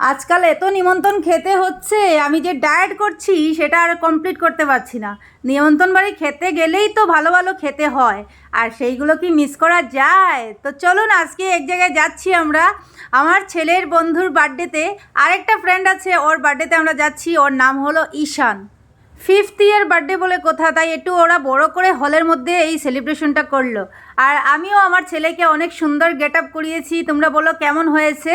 আজকাল এত নিমন্ত্রণ খেতে হচ্ছে, আমি যে ডায়েট করছি সেটা আর কমপ্লিট করতে পারছি না। নিমন্ত্রণ বাড়ি খেতে গেলেই তো ভালো ভালো খেতে হয়, আর সেইগুলো কি মিস করা যায়? তো চলুন আজকে এক জায়গায় যাচ্ছি আমরা। আমার ছেলের বন্ধুর বার্থডেতে আরেকটা ফ্রেন্ড আছে, ওর বার্থডেতে আমরা যাচ্ছি, ওর নাম হলো ঈশান। ফিফথ ইয়ার বার্থডে বলে কথা, তাই একটু ওরা বড় করে হলের মধ্যে এই সেলিব্রেশনটা করল। আর আমিও আমার ছেলেকে অনেক সুন্দর গেট আপ করিয়েছি, তোমরা বলো কেমন হয়েছে?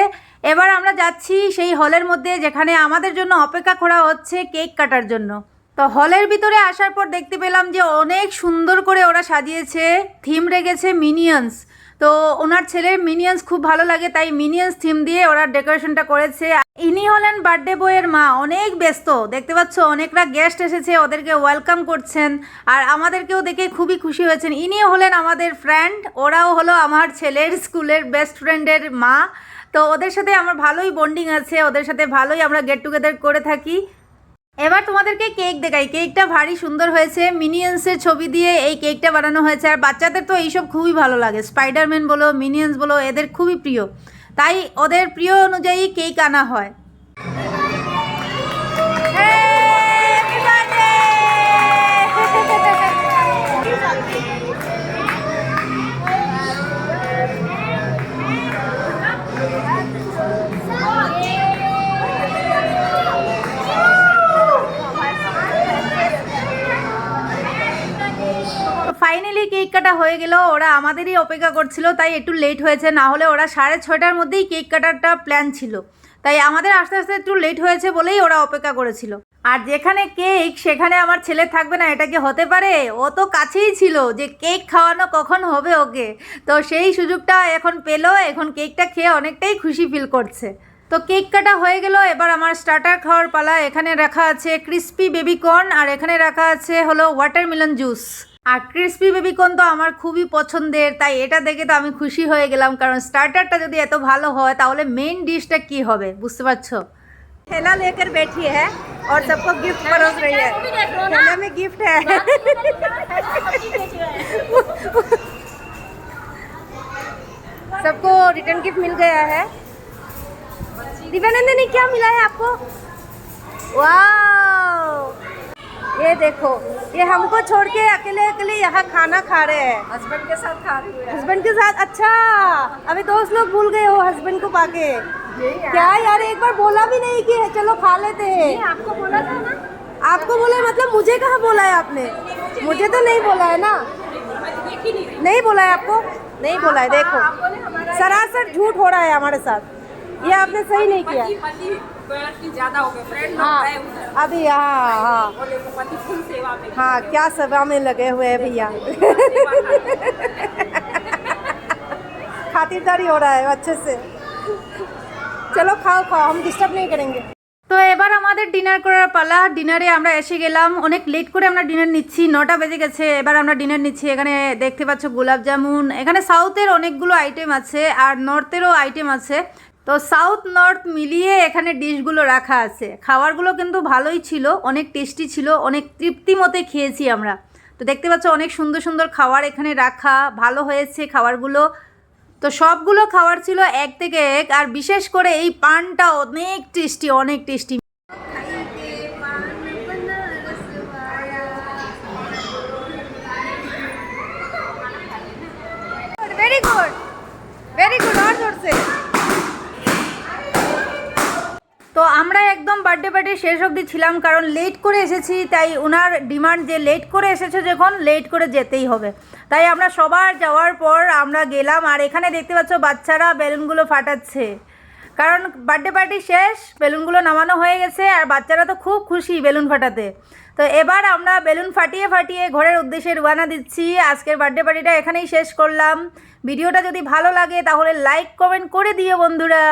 এবার আমরা যাচ্ছি সেই হলের মধ্যে যেখানে আমাদের জন্য অপেক্ষা করা হচ্ছে কেক কাটার জন্য। তো হলের ভিতরে আসার পর দেখতে পেলাম যে অনেক সুন্দর করে ওরা সাজিয়েছে থিম রেখেছে মিনিয়ন্স তো ওনার ছেলের মিনিয়ন্স খুব ভালো লাগে, তাই মিনিয়ন্স থিম দিয়ে ওরা ডেকোরেশনটা করেছে। ইনি হলেন বার্থডে বয়ের মা, অনেক ব্যস্ত। দেখতে পাচ্ছ, অনেকরা গেস্ট এসেছে, ওদেরকে ওয়েলকাম করছেন, আর আমাদেরকেও দেখে খুবই খুশি হয়েছেন। ইনি হলেন আমাদের ফ্রেন্ড ওরাও হলো আমার ছেলের স্কুলের বেস্ট ফ্রেন্ডের মা। তো ওদের সাথে আমার ভালোই বন্ডিং আছে, ওদের সাথে ভালোই আমরা গেট টুগেদার করে থাকি। এবার তোমাদেরকে কেক দেখাই। কেকটা ভারী সুন্দর হয়েছে মিনিয়ন্সের ছবি দিয়ে এই কেকটা বানানো হয়েছে। আর বাচ্চাদের তো এইসব খুবই ভালো লাগে। স্পাইডারম্যান বলো মিনিয়ন্স বলো, এদের খুবই প্রিয়। তাই ওদের প্রিয় অনুযায়ী কেক আনা হয়। ফাইনালি কেক কাটা হয়ে গেল। ওরা আমাদেরই অপেক্ষা করছিল, তাই একটু লেট হয়েছে। না হলে ওরা সাড়ে ছয়টার মধ্যেই কেক কাটারটা প্ল্যান ছিল। তাই আমাদের আস্তে আস্তে একটু লেট হয়েছে বলেই ওরা অপেক্ষা করেছিল। আর যেখানে কেক সেখানে আমার ছেলে থাকবে না, এটা কি হতে পারে? ও তো কাছেই ছিল যে কেক খাওয়ানো কখন হবে ওকে। তো সেই সুযোগটা এখন পেল, এখন কেকটা খেয়ে অনেকটাই খুশি ফিল করছে। তো কেক কাটা হয়ে গেল, এবার আমার স্টার্টার খাওয়ার পালা। এখানে রাখা আছে ক্রিস্পি বেবিকর্ন আর এখানে রাখা আছে হলো ওয়াটারমেলন জুস আর ক্রিস্পি বেবিকর্ন তো আমার খুবই পছন্দের তাই এটা দেখে তো আমি খুশি হয়ে গেলাম কারণ স্টার্টারটা যদি এত ভালো হয় তাহলে মেইন ডিশটা কি হবে বুঝতে পারছো ठेला लेकर बैठी है और सबको गिफ्ट परोस रही है ठेले में गिफ्ट है सबको रिटर्न गिफ्ट मिल गया है दिव्यानंदनी क्या मिला है आपको देखो ये हमको छोड़ के अकेले अकेले यहाँ खाना खा रहे हैं। हस्बैंड के साथ खा रही हूँ हस्बैंड के साथ? अच्छा अभी दोस्त लोग भूल गए हो हस्बैंड को पाके। क्या यार एक बार बोला भी नहीं कि चलो खा लेते हैं। आपको बोला था ना? आपको बोला है, मतलब मुझे कहाँ बोला है आपने? मुझे तो नहीं बोला। है ना? नहीं बोला है आपको? नहीं बोला है देखो। सरासर झूठ हो रहा है हमारे साथ। ये आपने सही नहीं किया। पति पति पति ज्यादा हो गए फ्रेंड लोग हाँ गए उधर अभी हाँ हाँ बोले वो पति फुल सेवा में हाँ क्या सेवा में लगे हुए हैं भैया खातिरदारी हो रहा है अच्छे से চলো খাও খাও हम ডিস্টার্ব नहीं करेंगे তো এবার আমাদের ডিনার করার পালা ডিনারে আমরা এসে গেলাম অনেক লেট করে আমরা ডিনার নিচ্ছি নটা বেজে গেছে এবার আমরা ডিনার নিচ্ছি এখানে দেখতে পাচ্ছ গোলাপ জামুন এখানে সাউথের অনেকগুলো আইটেম আছে আর নর্থেরও আইটেম আছে তো সাউথ নর্থ মিলিয়ে এখানে ডিশগুলো রাখা আছে। খাবারগুলো কিন্তু ভালোই ছিল, অনেক টেস্টি ছিল, অনেক তৃপ্তি মতে খেয়েছি আমরা। তো দেখতে পাচ্ছ অনেক সুন্দর সুন্দর খাবার এখানে রাখা, ভালো হয়েছে খাবারগুলো। তো সবগুলো খাবার ছিল এক থেকে এক, আর বিশেষ করে এই পানটা অনেক টেস্টি অনেক tasty very good very good আর জোরসে তো আমরা একদম বার্থডে পার্টি শেষ অবধি ছিলাম, কারণ লেট করে এসেছি, তাই ওনার ডিমান্ড যে লেট করে এসেছে যখন লেট করে যেতেই হবে। তাই আমরা সবার যাওয়ার পর আমরা গেলাম, আর এখানে দেখতে পাচ্ছ বাচ্চারা বেলুনগুলো ফাটাচ্ছে। কারণ বার্থডে পার্টি শেষ, বেলুনগুলো নামানো হয়ে গেছে, আর বাচ্চারা তো খুব খুশি বেলুন ফাটাতে। তো এবার আমরা বেলুন ফাটিয়ে ফাটিয়ে ঘরের উদ্দেশ্যে রুয়ানা দিচ্ছি। আজকের বার্থডে পার্টিটা এখানেই শেষ করলাম। ভিডিওটা যদি ভালো লাগে, তাহলে লাইক কমেন্ট করে দিও বন্ধুরা।